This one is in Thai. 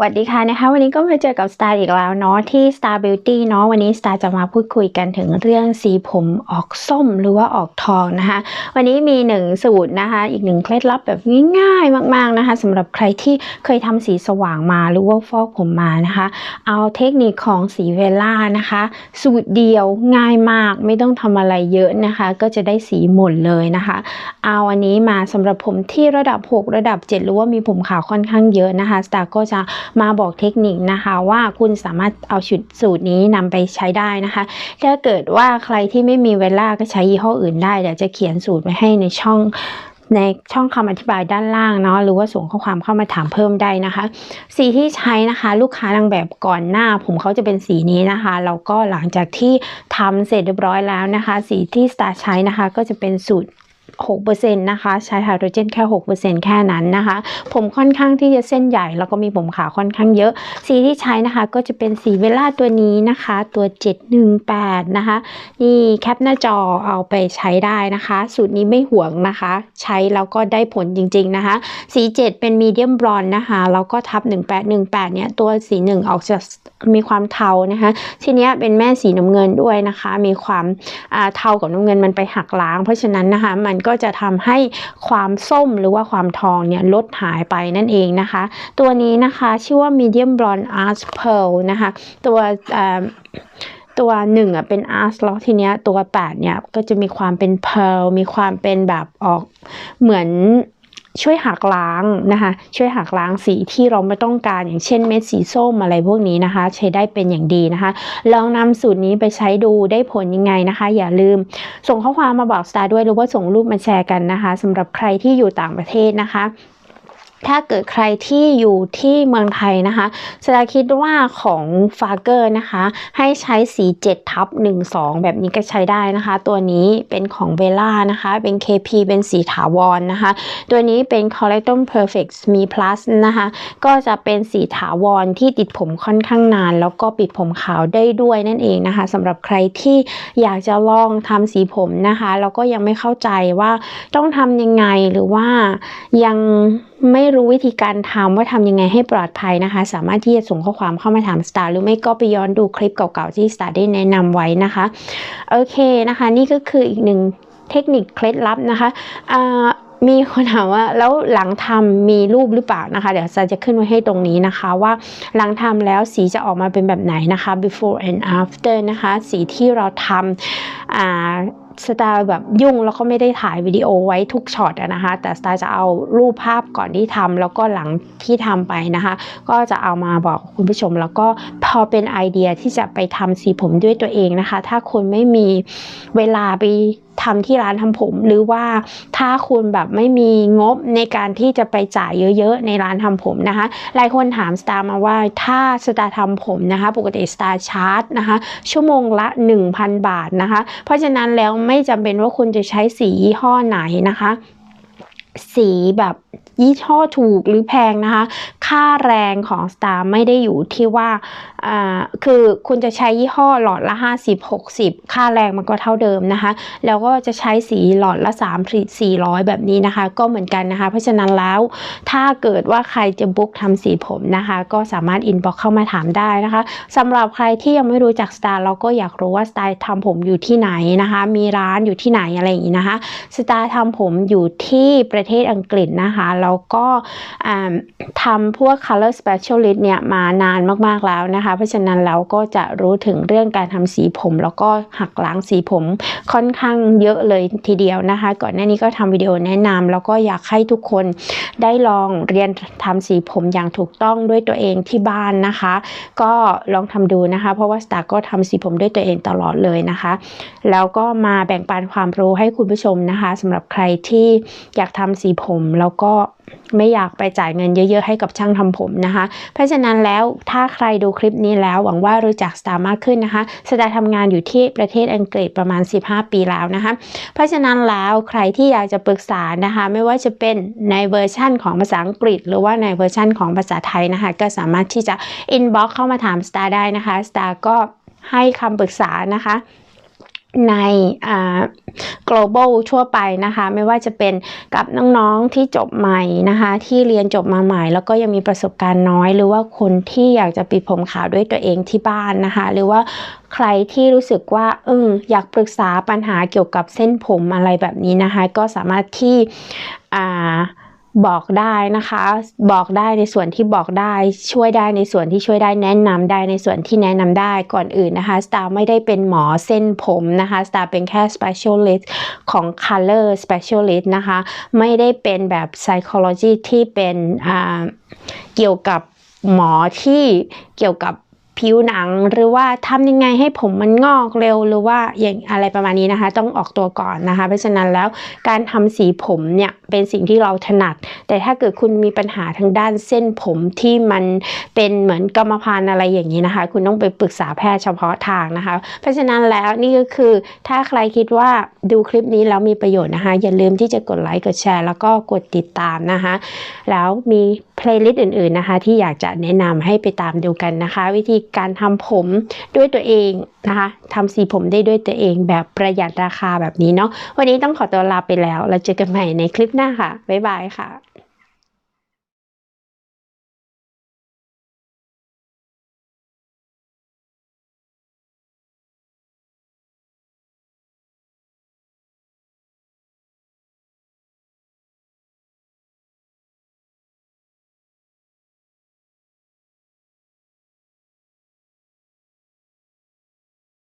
วัสดีค่ะนะคะ วันนี้ก็มาเจอกับ Star อีกแล้วเนาะที่ Star Beauty เนาะวันนี้ Star จะมาพูดคุยกันถึงเรื่องสีผมออกส้มหรือว่าออกทองนะคะ วันนี้มีหนึ่งสูตรนะคะ อีกหนึ่งเคล็ดลับแบบง่ายๆมาก ๆนะคะสำหรับใครที่เคยทำสีสว่างมาหรือว่าฟอกผมมานะคะ เอาเทคนิคของสีเวล่านะคะ สูตรเดียวง่ายมากไม่ต้องทำอะไรเยอะนะคะ ก็จะได้สีหมดเลยนะคะ เอาอันนี้มาสำหรับผมที่ระดับ 6 ระดับ 7 หรือว่ามีผมขาวค่อนข้างเยอะนะคะสตาร์ก็จะมาบอกเทคนิคนะคะว่าคุณสามารถเอาชุดสูตรนี้นำไปใช้ได้นะคะ ถ้าเกิดว่าใครที่ไม่มีเวลาก็ใช้ยี่ห้ออื่นได้เดี๋ยวจะเขียนสูตรไว้ให้ในช่องในช่องคำอธิบายด้านล่างเนาะหรือว่าส่งข้อความเข้ามาถามเพิ่มได้นะคะ สีที่ใช้นะคะ ลูกค้านางแบบก่อนหน้า ผมเขาจะเป็นสีนี้นะคะแล้วก็หลังจากที่ทำเสร็จเรียบร้อยแล้วนะคะ สีที่สตาร์ใช้นะคะ ก็จะเป็นสูตร 6%นะคะใช้ไฮโดรเจนแค่ 6%แค่นั้นนะคะ ผมค่อนข้างที่จะเส้นใหญ่ แล้วก็มีผมขาวค่อนข้างเยอะ สีที่ใช้นะคะก็จะเป็นสีเวล่าตัวนี้นะคะ ตัว 718 นะคะ นี่แคปหน้าจอเอาไปใช้ได้นะคะ สูตรนี้ไม่ห่วงนะคะ ใช้แล้วก็ได้ผลจริงๆนะคะ สี 7 เป็นมีเดียมบรอนนะคะ แล้วก็ทับ 1818 เนี่ย ตัวสี 1 ออกจะมีความเทานะคะ ทีนี้เป็นแม่สีน้ำเงินด้วยนะคะ มีความอ่าเทากับน้ำเงินมันไปหักล้าง เพราะฉะนั้นนะคะมันก็จะทำให้ความส้มหรือว่าความทองเนี่ยลดหายไปนั่นเองนะคะ ตัวนี้นะคะชื่อว่า medium blonde arch pearl นะคะ ตัวอ่าตัวหนึ่งอะเป็นอาร์สล็อกทีเนี้ยตัวแปดเนี่ยก็จะมีความเป็นเพลมีความเป็นแบบออกเหมือน ช่วยหักล้างนะคะ ช่วยหักล้างสีที่เราไม่ต้องการอย่างเช่นเม็ดสีส้มอะไรพวกนี้นะคะ ใช้ได้เป็นอย่างดีนะคะ ลองนำสูตรนี้ไปใช้ดูได้ผลยังไงนะคะ อย่าลืมส่งข้อความมาบอกสตาร์ด้วยหรือว่าส่งรูปมาแชร์กันนะคะสำหรับใครที่อยู่ต่างประเทศนะคะ ถ้าเกิดใครที่อยู่ที่เมืองไทยนะคะสตาคิดว่าของฟาเกอร์นะคะ ให้ใช้สี7ทับ12 แบบนี้ก็ใช้ได้นะคะ ตัวนี้เป็นของเวล่านะคะ เป็น KP เป็นสีถาวรนนะคะ ตัวนี้เป็น Collectum Perfect มี plus นะคะ ก็จะเป็นสีถาวรที่ติดผมค่อนข้างนาน แล้วก็ปิดผมขาวได้ด้วยนั่นเองนะคะสำหรับใครที่อยากจะลองทำสีผมนะคะแล้วก็ยังไม่เข้าใจว่าต้องทำยังไงหรือว่ายัง ไม่รู้วิธีการทำว่าทำยังไงให้ปลอดภัยนะคะ สามารถที่จะส่งข้อความเข้ามาถามสตาร์หรือไม่ก็ไปย้อนดูคลิปเก่าๆที่สตาร์ได้แนะนำไว้นะคะ โอเคนะคะ นี่ก็คืออีกหนึ่งเทคนิคเคล็ดลับนะคะอ่ามีคนถามว่าแล้วหลังทำมีรูปหรือเปล่านะคะ เดี๋ยวซาจะขึ้นไว้ให้ตรงนี้นะคะ ว่าหลังทำแล้วสีจะออกมาเป็นแบบไหนนะคะ before and after นะคะ สีที่เราทำอ่า สตาร์แบบยุ่งแล้วก็ไม่ได้ถ่ายวิดีโอไว้ทุกช็อตนะคะ แต่สตาร์จะเอารูปภาพก่อนที่ทำแล้วก็หลังที่ทำไปนะคะ ก็จะเอามาบอกคุณผู้ชม แล้วก็พอเป็นไอเดียที่จะไปทำสีผมด้วยตัวเองนะคะ ถ้าคุณไม่มีเวลาไปทำที่ร้านทำผม หรือว่าถ้าคุณแบบไม่มีงบในการที่จะไปจ่ายเยอะๆ ในร้านทำผมนะคะ หลายคนถามสตาร์มาว่าถ้าสตาร์ทำผมนะคะ ปกติสตาร์ชาร์จนะคะ ชั่วโมงละ 1,000 บาทนะคะ เพราะฉะนั้นแล้วไม่จำเป็นว่าคุณจะใช้สียี่ห้อไหนนะคะ สีแบบยี่ห้อถูกหรือแพงนะคะ ค่าแรงของ Star ไม่ได้อยู่ที่ว่า คือคุณจะใช้ยี่ห้อหลอดละ 50 60 ค่าแรงมันก็เท่าเดิมนะคะ แล้วก็จะใช้สีหลอดละ 3 400 แบบนี้นะคะ ก็เหมือนกันนะคะ เพราะฉะนั้นแล้วถ้าเกิดว่าใครจะบุ๊กทำสีผมนะคะ ก็สามารถอินบ็อกเข้ามาถามได้นะคะสำหรับใครที่ยังไม่รู้จัก Star เราก็อยากรู้ว่า Star ทำผมอยู่ที่ไหนนะคะ มีร้านอยู่ที่ไหนอะไรอย่างนี้นะคะสตาร์ทำผมอยู่ที่ประเทศอังกฤษนะคะแล้วก็ทำพวก color specialist เนี่ยมานานมากๆแล้วนะคะเพราะฉะนั้นเราก็จะรู้ถึงเรื่องการทำสีผม แล้วก็หักล้างสีผมค่อนข้างเยอะเลยทีเดียวนะคะ ก่อนหน้านี้ก็ทำวิดีโอแนะนำแล้วก็อยากให้ทุกคนได้ลองเรียนทำสีผมอย่างถูกต้องด้วยตัวเองที่บ้านนะคะ ก็ลองทำดูนะคะ เพราะว่าสตาร์ก็ทำสีผมด้วยตัวเองตลอดเลยนะคะ แล้วก็มาแบ่งปันความรู้ให้คุณผู้ชมนะคะสำหรับใครที่อยากทำสีผมแล้วก็ ไม่อยากไปจ่ายเงินเยอะๆให้กับช่างทำผมนะคะ เพราะฉะนั้นแล้วถ้าใครดูคลิปนี้แล้วหวังว่ารู้จักสตาร์มากขึ้นนะคะสตาร์ทำงานอยู่ที่ประเทศอังกฤษประมาณ 15 ปีแล้วนะคะ เพราะฉะนั้นแล้วใครที่อยากจะปรึกษานะคะ ไม่ว่าจะเป็นในเวอร์ชั่นของภาษาอังกฤษ หรือว่าในเวอร์ชั่นของภาษาไทยนะคะ ก็สามารถที่จะ inbox เข้ามาถามสตาร์ได้นะคะสตาร์ก็ให้คำปรึกษานะคะ ใน global ทั่วไปนะคะ ไม่ว่าจะเป็นกับน้องๆที่จบใหม่นะคะ ที่เรียนจบมาใหม่ แล้วก็ยังมีประสบการณ์น้อย หรือว่าคนที่อยากจะปิดผมขาวด้วยตัวเองที่บ้านนะคะ หรือว่าใครที่รู้สึกว่าเอออยากปรึกษาปัญหาเกี่ยวกับเส้นผมอะไรแบบนี้นะคะ ก็สามารถที่อ่า บอกได้นะคะ บอกได้ในส่วนที่บอกได้ ช่วยได้ในส่วนที่ช่วยได้แนะนำได้ในส่วนที่แนะนำได้ก่อนอื่นนะคะสตาร์ไม่ได้เป็นหมอเส้นผมนะคะสตาร์เป็นแค่ specialist ของ color specialist นะคะ ไม่ได้เป็นแบบ psychology ที่เป็นเกี่ยวกับหมอที่เกี่ยวกับ ผิวหนังหรือว่าทำยังไงให้ผมมันงอกเร็วหรือว่าอย่างอะไรประมาณนี้นะคะ ต้องออกตัวก่อนนะคะ เพราะฉะนั้นแล้วการทำสีผมเนี่ยเป็นสิ่งที่เราถนัด แต่ถ้าเกิดคุณมีปัญหาทางด้านเส้นผมที่มันเป็นเหมือนกรรมพันธุ์อะไรอย่างนี้นะคะ คุณต้องไปปรึกษาแพทย์เฉพาะทางนะคะ เพราะฉะนั้นแล้วนี่ก็คือถ้าใครคิดว่าดูคลิปนี้แล้วมีประโยชน์นะคะ อย่าลืมที่จะกดไลค์กดแชร์ แล้วก็กดติดตามนะคะ แล้วมี เพลย์ลิสต์อื่นๆนะคะ ที่อยากจะแนะนำให้ไปตามดูกันนะคะ วิธีการทำผมด้วยตัวเองนะคะทำสีผมได้ด้วยตัวเองแบบประหยัดราคาแบบนี้เนาะวันนี้ต้องขอตัวลาไปแล้วเราเจอกันใหม่ในคลิปหน้าค่ะบ๊ายบายค่ะ